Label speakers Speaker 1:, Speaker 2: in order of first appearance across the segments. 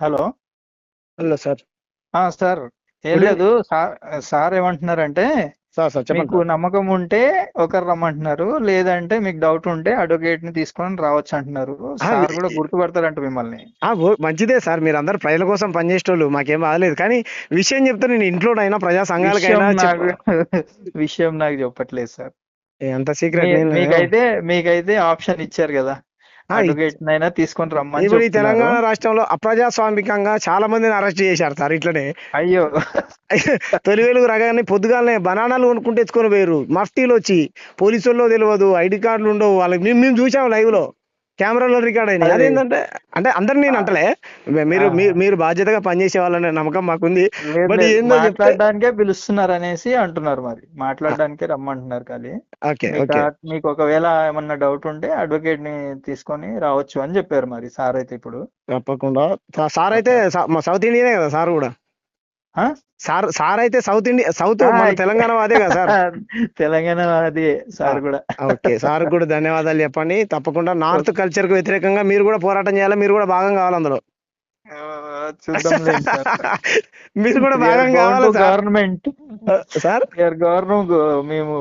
Speaker 1: Hello?
Speaker 2: Hello sir.
Speaker 1: ఆ, sir. ఏం లేదు సార్ సార్ ఏమంటున్నారంటే మీకు నమ్మకం ఉంటే ఒకరు రమ్మంటున్నారు లేదంటే మీకు డౌట్ ఉంటే అడ్వకేట్ని తీసుకొని రావచ్చు అంటున్నారు. సార్ కూడా గుర్తుపడతారంట మిమ్మల్ని.
Speaker 2: మంచిదే సార్ మీరు అందరు ప్రజల కోసం పనిచేసేటోళ్ళు మాకేం బాగలేదు కానీ విషయం చెప్తే నేను ఇంట్లోనైనా ప్రజా సంఘాలకైనా
Speaker 1: విషయం నాకు చెప్పట్లేదు సార్.
Speaker 2: అంత సీక్రెట్
Speaker 1: మీకైతే మీకైతే ఆప్షన్ ఇచ్చారు కదా. తీసుకొని రమ్మని
Speaker 2: ఇప్పుడు ఈ తెలంగాణ రాష్ట్రంలో అప్రజాస్వామికంగా చాలా మందిని అరెస్ట్ చేశారు సార్ ఇట్లనే.
Speaker 1: అయ్యో.
Speaker 2: తొలి వెలుగు రగానే పొద్దుగాలనే బనానాలు కొనుక్కుంటే తెచ్చుకొని పోయారు మఫ్టీలు వచ్చి పోలీసు వాళ్ళు తెలియదు ఐడి కార్డులు ఉండవు వాళ్ళకి. మేము మేము చూసాం లైవ్లో కెమెరాలో రికార్డ్ అయినాయి.
Speaker 1: అదే.
Speaker 2: అదేంటంటే అంటే అందరిని నేను అంటలే. మీరు. మీరు బాధ్యతగా పనిచేసే వాళ్ళనే నమ్మకం మాకుంది. బట్ ఏందో
Speaker 1: మాట్లాడడానికే పిలుస్తున్నారు అనేసి అంటున్నారు మరి. మాట్లాడడానికే రమ్మంటున్నారు ఖాళీ
Speaker 2: ఓకే
Speaker 1: మీకు ఒకవేళ ఏమన్నా డౌట్ ఉంటే అడ్వకేట్ని తీసుకొని రావచ్చు అని చెప్పారు మరి సార్ అయితే ఇప్పుడు.
Speaker 2: తప్పకుండా. సార్ అయితే సౌత్ ఇండియనే కదా సార్ కూడా? సార్ సార్ అయితే సౌత్ ఇండియా సౌత్ మన తెలంగాణ వాదే కదా సార్?
Speaker 1: తెలంగాణ అది సార్ కూడా.
Speaker 2: ఓకే సార్ కూడా ధన్యవాదాలు చెప్పండి. తప్పకుండా నార్త్ కల్చర్కు వ్యతిరేకంగా మీరు కూడా పోరాటం చేయాలి మీరు కూడా భాగం కావాలి అందులో. మీరు కూడా భాగం కావాలి సార్.
Speaker 1: Government
Speaker 2: sir?
Speaker 1: గవర్నమెంట్ మేము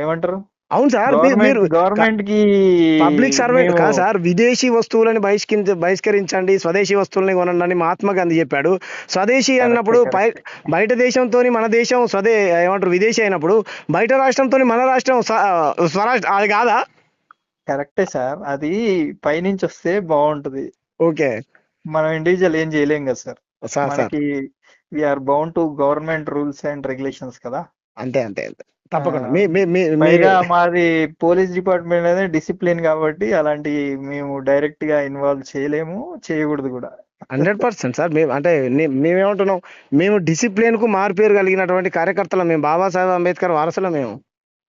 Speaker 1: ఏమంటారు?
Speaker 2: అవును సార్ మీరు-
Speaker 1: గవర్నమెంట్కి
Speaker 2: పబ్లిక్ సర్వెంట్ కాదు సార్ విదేశీ వస్తువులని బహిష్కరించ బహిష్కరించండి స్వదేశీ వస్తువులని కొనండి అని మహాత్మా గాంధీ చెప్పాడు. స్వదేశీ అన్నప్పుడు బయట దేశంతో మన దేశం స్వదే ఏమంటారు విదేశీ అయినప్పుడు బయట రాష్ట్రంతో మన రాష్ట్రం స్వ- స్వరాష్ట్ర అది కాదా?
Speaker 1: కరెక్టే సార్ అది పైనుంచి వస్తే బాగుంటది.
Speaker 2: ఓకే.
Speaker 1: మనం ఇండివిజువల్ ఏం చేయలేం కదా సార్.
Speaker 2: Sir sir.
Speaker 1: మనకి we're bound to government rules and regulations కదా.
Speaker 2: అంతే అంతే అంతే. తప్పకుండా.
Speaker 1: పైగా మాది పోలీస్ డిపార్ట్మెంట్ అనేది డిసిప్లిన్ కాబట్టి అలాంటి మేము డైరెక్ట్గా ఇన్వాల్వ్ చేయలేము చేయకూడదు కూడా.
Speaker 2: Hundred percent sir. మేము అంటే మేమేమంటున్నాం మేము డిసిప్లిన్కు మారుపేరు కలిగినటువంటి కార్యకర్తలు మేము బాబాసాహెబ్ అంబేద్కర్ వారసులు మేము.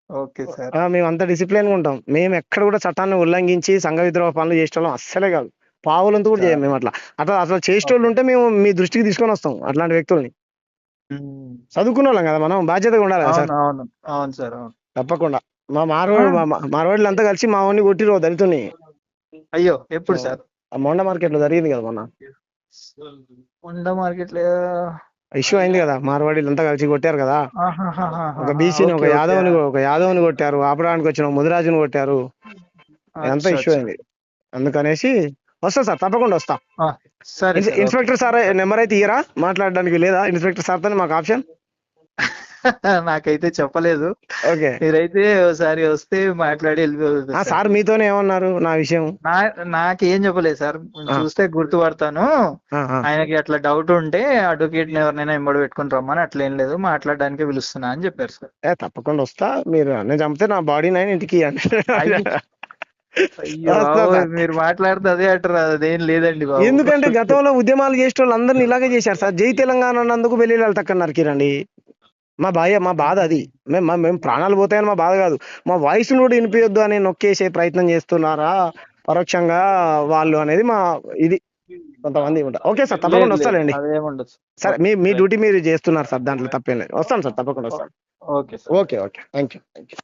Speaker 1: Okay sir.
Speaker 2: మేము అంత డిసిప్లిన్ ఉంటాం. మేము ఎక్కడ కూడా చట్టాన్ని ఉల్లంఘించి సంఘ విద్రోహ పనులు చేసేటోళ్ళం అస్సలే కాదు. పావులంతా కూడా చేయం మేము అట్లా అట్లా అట్లా చేసేటోళ్ళు ఉంటే మేము మీ దృష్టికి తీసుకొని వస్తాం అట్లాంటి వ్యక్తుల్ని. చదువుకున్న వాళ్ళం కదా మనం బాధ్యతగా ఉండాలి కదా సార్.
Speaker 1: అవును అవును. సార్ అవును.
Speaker 2: తప్పకుండా. మా మారవాడు మారవాళ్ళు అంతా కలిసి మా వాడిని కొట్టిరు దళితుని
Speaker 1: అయ్యో ఎప్పుడు సార్?
Speaker 2: మొండ మార్కెట్లో జరిగింది కదా మొన్న.
Speaker 1: ఉండ మార్కెట్లో
Speaker 2: ఇష్యూ అయింది కదా మార్వాడీలు అంతా కలిసి కొట్టారు కదా. ఒక బీసీని ఒక. యాదవ్ని ఒక యాదవ్ని కొట్టారు ఆపడానికి వచ్చిన ముదిరాజుని కొట్టారు.
Speaker 1: అచ్చా,
Speaker 2: ఇష్యూ. అయింది. అందుకనేసి వస్తా సార్ తప్పకుండా వస్తా.
Speaker 1: సరే
Speaker 2: ఇన్స్-
Speaker 1: సార్,
Speaker 2: ఇన్స్పెక్టర్ సార్ నెంబర్ అయితే ఇయరా మాట్లాడడానికి లేదా? ఇన్స్పెక్టర్ సార్తో మాకు ఆప్షన్.
Speaker 1: నాకైతే చెప్పలేదు.
Speaker 2: ఓకే.
Speaker 1: మీరైతే ఒకసారి వస్తే మాట్లాడి వెళ్ళిపోతుంది సార్.
Speaker 2: మీతోనే ఏమన్నారు నా విషయం?
Speaker 1: నాకేం చెప్పలేదు సార్. చూస్తే గుర్తుపడతాను. ఆయనకి అట్లా డౌట్ ఉంటే అడ్వకేట్ ఎవరినైనా ఎంబడి పెట్టుకుని రమ్మని అట్లా ఏం లేదు. మాట్లాడడానికి పిలుస్తున్నా అని చెప్పారు సార్.
Speaker 2: ఏ తప్పకుండా వస్తా. మీరు నేను చంపితే నా బాడీ నైన్ ఇంటికి
Speaker 1: మీరు మాట్లాడితే అదే అంటారు. అదేం లేదండి బాబు.
Speaker 2: ఎందుకంటే గతంలో ఉద్యమాలు చేసే వాళ్ళు అందరిని ఇలాగే చేశారు సార్. జై తెలంగాణ అన్నందుకు వెళ్ళి తక్కన్నారు కిరండి. మా భయ మా బాధ అది. మేము మేము ప్రాణాలు పోతాయని మా బాధ కాదు. మా వాయిస్ కూడా వినిపించొద్దు అని నొక్కేసే ప్రయత్నం చేస్తున్నారా? పరోక్షంగా వాళ్ళు అనేది మా ఇది. కొంతమంది ఉంటారు. ఓకే సార్ తప్పకుండా వస్తానండి సరే. మీ మీ డ్యూటీ మీరు చేస్తున్నారు సార్ దాంట్లో తప్పేం లేదు. వస్తాను సార్ తప్పకుండా వస్తాను.
Speaker 1: Okay
Speaker 2: okay okay. Thank you thank you